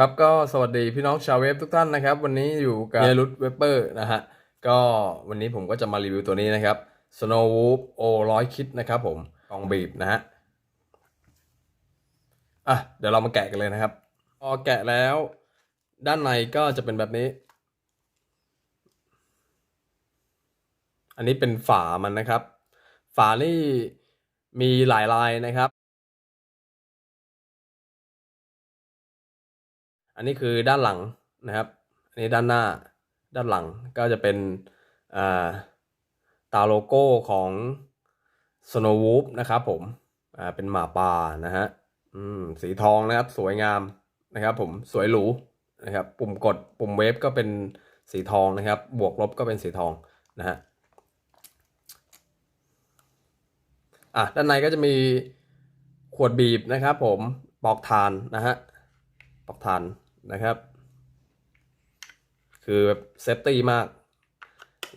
ครับก็สวัสดีพี่น้องชาวเว็บทุกท่านนะครับ วันนี้อยู่กับเยรุตเวเปอร์นะฮะก็วันนี้ผมก็จะมารีวิวตัวนี้นะครับ Snow Wolf O 100 Kit นะครับผมกล่องบีบนะฮะอะเดี๋ยวเรามาแกะกันเลยนะครับ พอแกะแล้ว ด้านในก็จะเป็นแบบนี้ อันนี้เป็นฝามันนะครับ ฝานี่มีหลายลายนะครับ อันนี้คือด้านหลังนะครับ อันนี้ด้านหน้า ด้านหลังก็จะเป็นตาโลโก้ของ Snow Wolf นะครับผม อ่า เป็นหมาป่านะฮะ อืม สีทองนะครับ สวยงามนะครับผม สวยหรูนะครับ ปุ่มกด ปุ่มเวฟก็เป็นสีทองนะครับ บวกลบก็เป็นสีทองนะฮะ อะ ด้านในก็จะมีขวดบีบนะครับผม ปอกทานนะฮะ ปอกทาน นะครับ คือแบบเซฟตี้มาก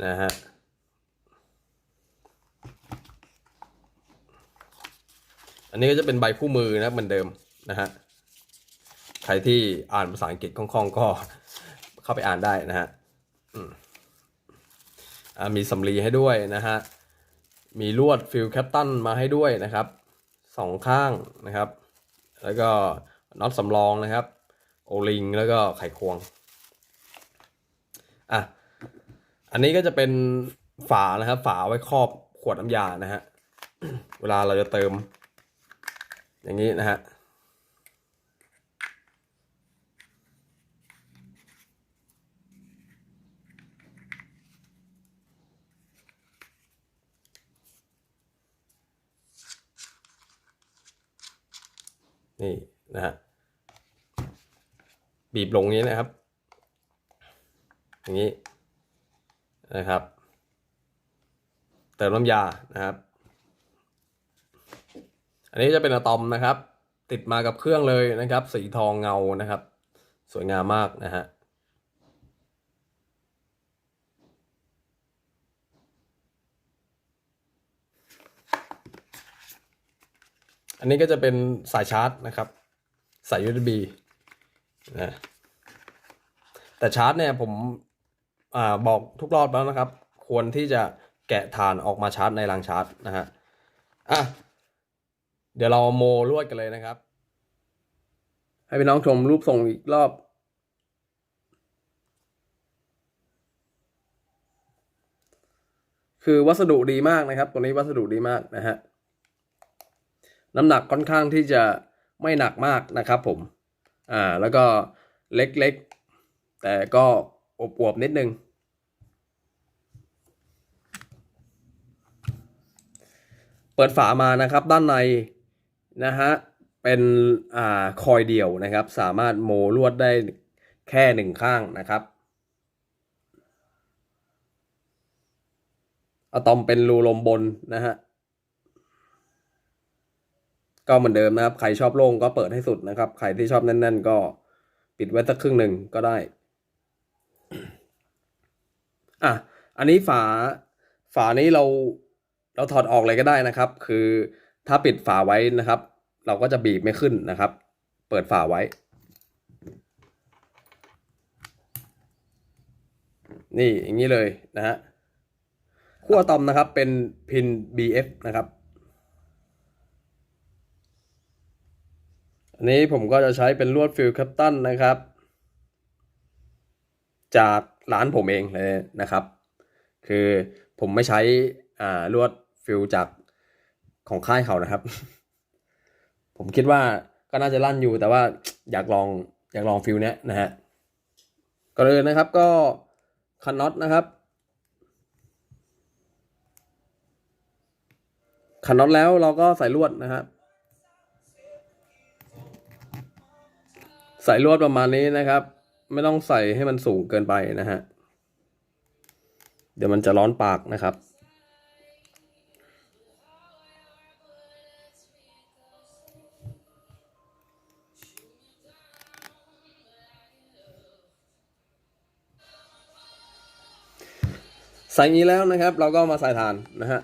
นะฮะอันนี้ก็จะเป็นใบคู่มือนะเหมือนเดิมนะฮะใครที่อ่านภาษาอังกฤษคล่องๆก็เข้าไปอ่านได้นะฮะอ่ามีสำลีให้ด้วยนะฮะ มีลวดฟิลแคปตันมาให้ด้วยนะครับสองข้างนะครับ แล้วก็น็อตสำรองนะครับ โอลิงแล้วก็ไขควง อะ อันนี้ก็จะเป็นฝานะครับ ฝาไว้ครอบขวดน้ำยานะฮะ เวลาเราจะเติม อย่างนี้นะฮะนี่นะฮะ บีบลงนี้นะครับ อย่างนี้นะครับ เติมน้ำยานะครับ อันนี้จะเป็นอะตอมนะครับ ติดมากับเครื่องเลยนะครับ สีทองเงานะครับ สวยงามมากนะฮะอันนี้ก็จะเป็นสายชาร์จนะครับ สาย USB นะแต่ชาร์จเนี่ยผมอบอกทุกรอบแล้วนะครับ ควรที่จะแกะฐานออกมาชาร์จในรางชาร์จนะฮะอะเดี๋ยวเราโมลวดกันเลยนะครับ ให้พี่น้องชมรูปทรงอีกรอบคือวัสดุดีมากนะครับ ตัวนี้วัสดุดีมากนะฮะ น้ำหนักค่อนข้างที่จะไม่หนักมากนะครับผม อ่าแล้วก็เล็กๆ แต่ก็อวบๆนิดนึง เปิดฝามานะครับด้านในนะฮะเป็นอ่าคอยเดี่ยวนะครับ สามารถโมลวดได้แค่หนึ่งข้างนะครับอะตอมเป็นรูลมบนนะฮะ ก็เหมือนเดิมนะครับ ใครชอบโล่งก็เปิดให้สุดนะครับ ใครที่ชอบแน่น ๆ ก็ปิดไว้สักครึ่งหนึ่งก็ได้ อะ อันนี้ฝา ฝานี้เราเราถอดออกเลยก็ได้นะครับ คือถ้าปิดฝาไว้นะครับ เราก็จะบีบไม่ขึ้นนะครับ เปิดฝาไว้ นี่อย่างนี้เลยนะฮะขั้วตอมนะครับเป็นพิน BF นะครับ อันนี้ผมก็จะใช้เป็นลวดฟิลแคปตันนะครับ จากร้านผมเองเลยนะครับ คือผมไม่ใช้อ่าลวดฟิลจากของค่ายเขานะครับ ผมคิดว่าก็น่าจะลั่นอยู่แต่ว่าอยากลองอยากลองฟิลเนี้ยนะฮะก็เลยนะครับก็คันน็อตนะครับขันน็อตแล้วเราก็ใส่ลวดนะครับ ใส่ลวดประมาณนี้นะครับ ไม่ต้องใส่ให้มันสูงเกินไปนะฮะ เดี๋ยวมันจะร้อนปากนะครับ ใส่นี้แล้วนะครับ เราก็มาใส่ฐานนะฮะ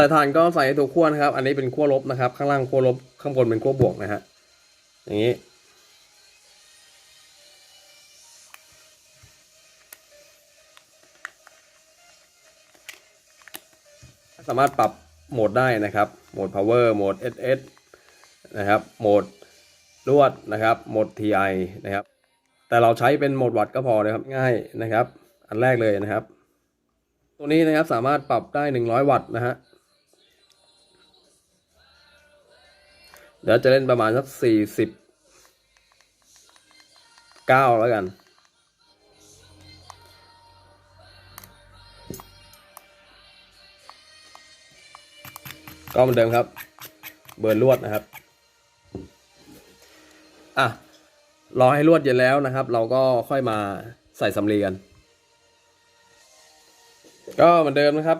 สายถ่านก็ใส่ให้ถูกขั้วนะครับ อันนี้เป็นขั้วลบนะครับ ข้างล่างขั้วลบ ข้างบนเป็นขั้วบวกนะฮะ อย่างนี้ สามารถปรับโหมดได้นะครับ โหมด power โหมด ss นะครับ โหมดลวดนะครับ โหมด ti นะครับ แต่เราใช้เป็นโหมดวัดก็พอนะครับ ง่ายนะครับ อันแรกเลยนะครับ ตัวนี้นะครับสามารถปรับได้ 100 วัตต์นะฮะ ดี๋ยวจะเล่นประมาณสักสี่สิบเก้าแล้วกัน ก็เหมือนเดิมครับ เบิร์นลวดนะครับ อะ รอให้ลวดเย็นแล้วนะครับ เราก็ค่อยมาใส่สำลีกัน ก็เหมือนเดิมนะครับ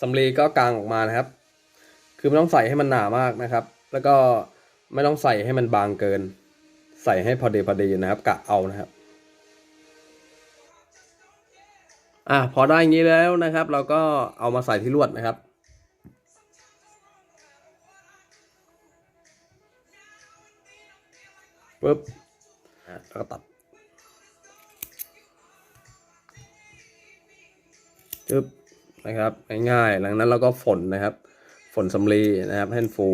สำลีก็กางออกมานะครับ คือไม่ต้องใส่ให้มันหนามากนะครับ แล้วก็ ไม่ต้องใส่ให้มันบางเกิน ใส่ให้พอดีพอดีนะครับกะเอานะครับอะพอได้อย่างนี้แล้วนะครับ เราก็เอามาใส่ที่ลวดนะครับ ปึ๊บอะแล้วก็ตัดจึ๊บนะครับง่ายๆหลังนั้นเราก็ฝนนะครับ ฝนสำลีนะครับให้มันฟู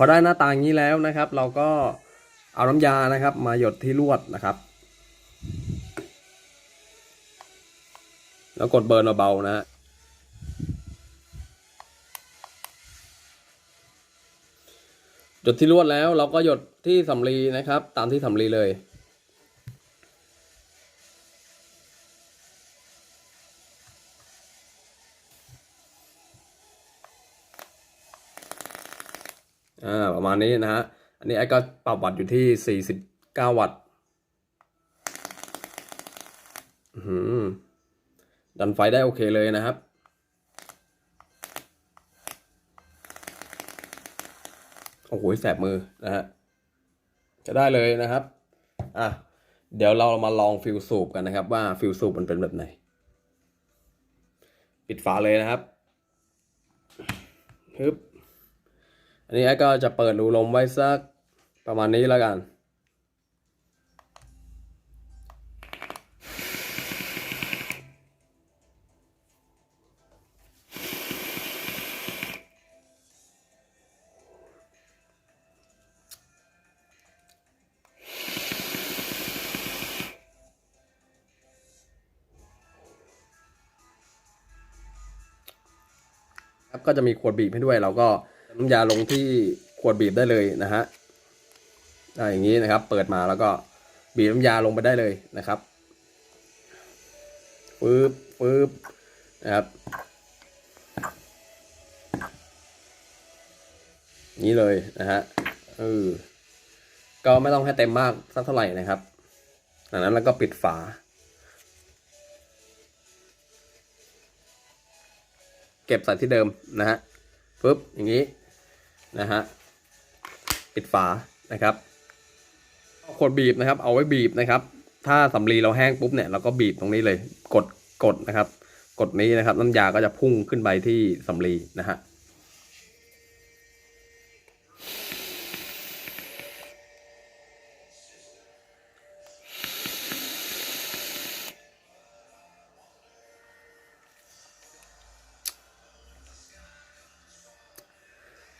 อได้หน้าตาอย่างนี้แล้วนะครับ เราก็เอาน้ำยานะครับ มาหยดที่ลวดนะครับ แล้วกดเบิร์นเบาๆนะฮะหยดที่ลวดแล้วเราก็หยดที่สำลีนะครับ ตามที่สำลีเลย อ่าประมาณนี้นะฮะ อันนี้ไอ้ก็ปรับวัตต์อยู่ที่ 49 วัตต์อื้อหือดันไฟได้โอเคเลยนะครับ โอ้โหแสบมือนะฮะจะได้เลยนะครับ อะ เดี๋ยวเรามาลองฟิลสูบกันนะครับ ว่าฟิลสูบมันเป็นแบบไหน ปิดฝาเลยนะครับฮึบ อันนี้ไอ้ก็จะเปิดรูลมไว้สักประมาณนี้แล้วกัน ก็จะมีขวดบีบให้ด้วยเราก็ น้ำยาลงที่ขวดบีบได้เลยนะฮะอ่าอย่างนี้นะครับ เปิดมาแล้วก็บีบน้ำยาลงไปได้เลยนะครับปึ๊บปึ๊บนะครับนี้เลยนะฮะเออก็ไม่ต้องให้เต็มมากสักเท่าไหร่นะครับจากนั้นแล้วก็ปิดฝา เก็บใส่ที่เดิมนะฮะปึ๊บอย่างนี้ นะฮะปิดฝานะครับขวดบีบนะครับ เอาไว้บีบนะครับ ถ้าสำลีเราแห้งปุ๊บเนี่ยเราก็บีบตรงนี้เลย กดกดนะครับ กดนี้นะครับ น้ำยาก็จะพุ่งขึ้นไปที่สำลีนะฮะ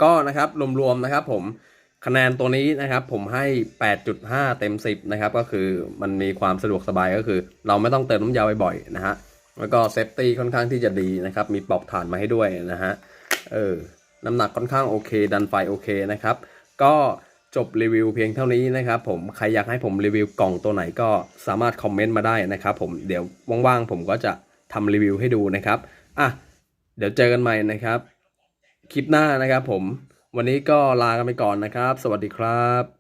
ก็นะครับรวมๆนะครับผมคะแนนตัวนี้นะครับผมให้ 8.5 เต็ม 10 นะครับ ก็คือมันมีความสะดวกสบายก็คือ เราไม่ต้องเติมน้ำยาบ่อยๆนะฮะแล้วก็เซฟตี้ค่อนข้างที่จะดีนะครับ มีปลอกฐานมาให้ด้วยนะฮะเออน้ำหนักค่อนข้างโอเค ดันไฟโอเคนะครับ ก็จบรีวิวเพียงเท่านี้นะครับ ผมใครอยากให้ผมรีวิวกล่องตัวไหนก็สามารถคอมเมนต์มาได้นะครับ ผมเดี๋ยวว่างๆผมก็จะทำรีวิวให้ดูนะครับอะเดี๋ยวเจอกันใหม่นะครับ คลิปหน้านะครับผม วันนี้ก็ลากันไปก่อนนะครับ สวัสดีครับ